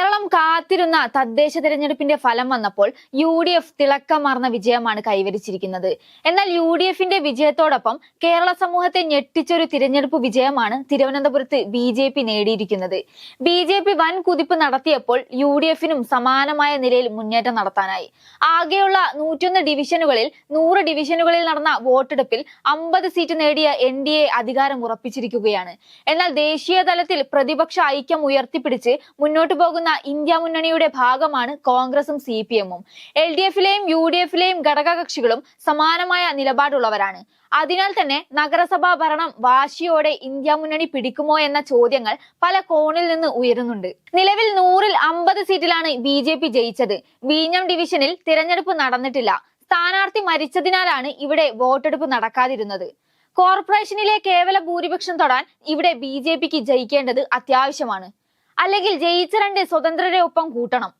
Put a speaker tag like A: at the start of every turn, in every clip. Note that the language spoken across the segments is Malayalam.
A: കേരളം കാത്തിരുന്ന തദ്ദേശ തെരഞ്ഞെടുപ്പിന്റെ ഫലം വന്നപ്പോൾ യു ഡി എഫ് തിളക്കമാർന്ന വിജയമാണ് കൈവരിച്ചിരിക്കുന്നത്. എന്നാൽ യു ഡി എഫിന്റെ വിജയത്തോടൊപ്പം കേരള സമൂഹത്തെ ഞെട്ടിച്ചൊരു തിരഞ്ഞെടുപ്പ് വിജയമാണ് തിരുവനന്തപുരത്ത് ബി ജെ പി നേടിയിരിക്കുന്നത്. ബി ജെ പി വൻ കുതിപ്പ് നടത്തിയപ്പോൾ യു ഡി എഫിനും സമാനമായ നിലയിൽ മുന്നേറ്റം നടത്താനായി. ആകെയുള്ള നൂറ്റൊന്ന് ഡിവിഷനുകളിൽ നൂറ് ഡിവിഷനുകളിൽ നടന്ന വോട്ടെടുപ്പിൽ അമ്പത് സീറ്റ് നേടിയ എൻ ഡി എ അധികാരം ഉറപ്പിച്ചിരിക്കുകയാണ്. എന്നാൽ ദേശീയ തലത്തിൽ പ്രതിപക്ഷ ഐക്യം ഉയർത്തിപ്പിടിച്ച് മുന്നോട്ടു പോകുന്ന ഇന്ത്യ മുന്നണിയുടെ ഭാഗമാണ് കോൺഗ്രസും സി പി എമ്മും. എൽ ഡി എഫിലെയും യു ഡി എഫിലെയും ഘടകകക്ഷികളും സമാനമായ നിലപാടുള്ളവരാണ്. അതിനാൽ തന്നെ നഗരസഭാ ഭരണം വാശിയോടെ ഇന്ത്യ മുന്നണി പിടിക്കുമോ എന്ന ചോദ്യങ്ങൾ പല കോണിൽ നിന്ന് ഉയരുന്നുണ്ട്. നിലവിൽ നൂറിൽ അമ്പത് സീറ്റിലാണ് ബി ജെ പി ജയിച്ചത്. വീഞ്ഞം ഡിവിഷനിൽ തിരഞ്ഞെടുപ്പ് നടന്നിട്ടില്ല. സ്ഥാനാർത്ഥി മരിച്ചതിനാലാണ് ഇവിടെ വോട്ടെടുപ്പ് നടക്കാതിരുന്നത്. കോർപ്പറേഷനിലെ കേവല ഭൂരിപക്ഷം തൊടാൻ ഇവിടെ ബി ജയിക്കേണ്ടത് അത്യാവശ്യമാണ്. അല്ലെങ്കിൽ ജയിച്ച രണ്ട് സ്വതന്ത്രരെ ഒപ്പം കൂട്ടണം.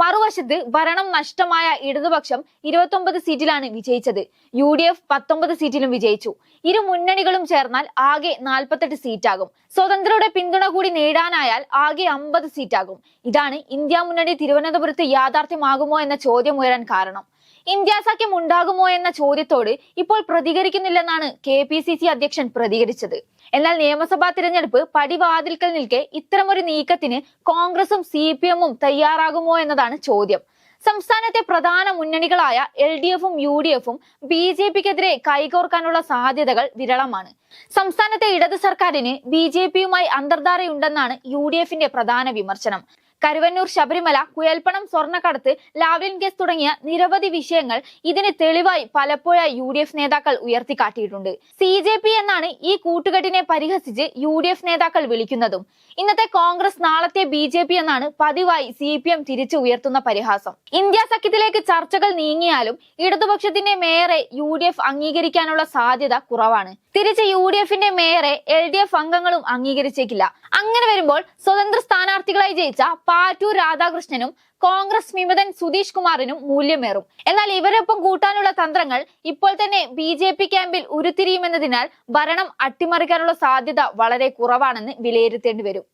A: മറുവശത്ത് ഭരണം നഷ്ടമായ ഇടതുപക്ഷം ഇരുപത്തൊമ്പത് സീറ്റിലാണ് വിജയിച്ചത്. യു ഡി എഫ് പത്തൊമ്പത് സീറ്റിലും വിജയിച്ചു. ഇരു മുന്നണികളും ചേർന്നാൽ ആകെ നാൽപ്പത്തെട്ട് സീറ്റാകും. സ്വതന്ത്രരുടെ പിന്തുണ കൂടി നേടാനായാൽ ആകെ അമ്പത് സീറ്റാകും. ഇതാണ് ഇന്ത്യ മുന്നണി തിരുവനന്തപുരത്ത് യാഥാർത്ഥ്യമാകുമോ എന്ന ചോദ്യം ഉയരാൻ കാരണം. ഇന്ത്യ സഖ്യം ഉണ്ടാകുമോ എന്ന ചോദ്യത്തോട് ഇപ്പോൾ പ്രതികരിക്കുന്നില്ലെന്നാണ് കെ പി സി സി അധ്യക്ഷൻ പ്രതികരിച്ചത്. എന്നാൽ നിയമസഭാ തിരഞ്ഞെടുപ്പ് പടിവാതിൽക്കൽ നിൽക്കെ ഇത്തരമൊരു നീക്കത്തിന് കോൺഗ്രസും സി പി എമ്മും തയ്യാറാകുമോ എന്നതാണ് ചോദ്യം. സംസ്ഥാനത്തെ പ്രധാന മുന്നണികളായ എൽ ഡി എഫും യു ഡി എഫും ബി ജെ പിക്കെതിരെ കൈകോർക്കാനുള്ള സാധ്യതകൾ വിരളമാണ്. സംസ്ഥാനത്തെ ഇടത് സർക്കാരിന് ബി ജെ പിയുമായി അന്തർധാരയുണ്ടെന്നാണ് യു ഡി എഫിന്റെ പ്രധാന വിമർശനം. കരുവന്നൂർ ശബരിമല കുയൽപ്പണം സ്വർണക്കടത്ത് ലാവ്ലിൻ കേസ് തുടങ്ങിയ നിരവധി വിഷയങ്ങൾ ഇതിന് തെളിവായി പലപ്പോഴായി യു ഡി എഫ് നേതാക്കൾ ഉയർത്തിക്കാട്ടിയിട്ടുണ്ട്. സി ജെ പി എന്നാണ് ഈ കൂട്ടുകെട്ടിനെ പരിഹസിച്ച് യു ഡി എഫ് നേതാക്കൾ വിളിക്കുന്നതും. ഇന്നത്തെ കോൺഗ്രസ് നാളത്തെ ബി ജെ പി എന്നാണ് പതിവായി സി പി എം തിരിച്ചു ഉയർത്തുന്ന പരിഹാസം. ഇന്ത്യ സഖ്യത്തിലേക്ക് ചർച്ചകൾ നീങ്ങിയാലും ഇടതുപക്ഷത്തിന്റെ മേയറെ യു ഡി എഫ് അംഗീകരിക്കാനുള്ള സാധ്യത കുറവാണ്. തിരിച്ച് യു ഡി എഫിന്റെ മേയറെ എൽ ഡി എഫ് അംഗങ്ങളും അംഗീകരിച്ചേക്കില്ല. അങ്ങനെ വരുമ്പോൾ സ്വതന്ത്ര സ്ഥാനാർത്ഥികളായി ജയിച്ച പാറ്റൂർ രാധാകൃഷ്ണനും കോൺഗ്രസ് വിമതൻ സുധീഷ് കുമാറിനും മൂല്യമേറും. എന്നാൽ ഇവരൊപ്പം കൂട്ടാനുള്ള തന്ത്രങ്ങൾ ഇപ്പോൾ തന്നെ ബി ജെ പി ക്യാമ്പിൽ ഉരുത്തിരിയുമെന്നതിനാൽ ഭരണം അട്ടിമറിക്കാനുള്ള സാധ്യത വളരെ കുറവാണെന്ന് വിലയിരുത്തേണ്ടി വരും.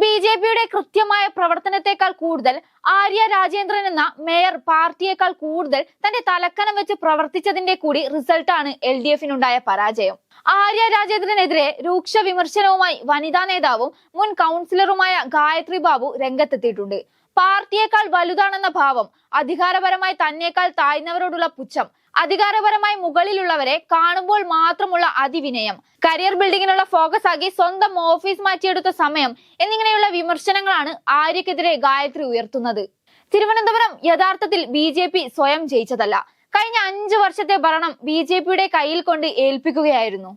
A: ബി ജെ പിയുടെ കൃത്യമായ പ്രവർത്തനത്തെക്കാൾ കൂടുതൽ ആര്യ രാജേന്ദ്രൻ എന്ന മേയർ പാർട്ടിയേക്കാൾ കൂടുതൽ തന്റെ തലക്കനം വെച്ച് പ്രവർത്തിച്ചതിന്റെ കൂടി റിസൾട്ടാണ് എൽ ഡി എഫിനുണ്ടായ പരാജയം. ആര്യ രാജേന്ദ്രനെതിരെ രൂക്ഷ വിമർശനവുമായി വനിതാ നേതാവും മുൻ കൗൺസിലറുമായ ഗായത്രി ബാബു രംഗത്തെത്തിയിട്ടുണ്ട്. പാർട്ടിയേക്കാൾ വലുതാണെന്ന ഭാവം അധികാരപരമായി തന്നേക്കാൾ താഴ്ന്നവരോടുള്ള പുച്ഛം അധികാരപരമായി മുകളിലുള്ളവരെ കാണുമ്പോൾ മാത്രമുള്ള അതിവിനയം കരിയർ ബിൽഡിങ്ങിനുള്ള ഫോക്കസ് ആക്കി സ്വന്തം ഓഫീസ് മാറ്റിയെടുത്ത സമയം എന്നിങ്ങനെയുള്ള വിമർശനങ്ങളാണ് ആര്യക്കെതിരെ ഗായത്രി ഉയർത്തുന്നത്. തിരുവനന്തപുരം യഥാർത്ഥത്തിൽ ബി സ്വയം ജയിച്ചതല്ല. കഴിഞ്ഞ അഞ്ചു വർഷത്തെ ഭരണം ബി കയ്യിൽ കൊണ്ട് ഏൽപ്പിക്കുകയായിരുന്നു.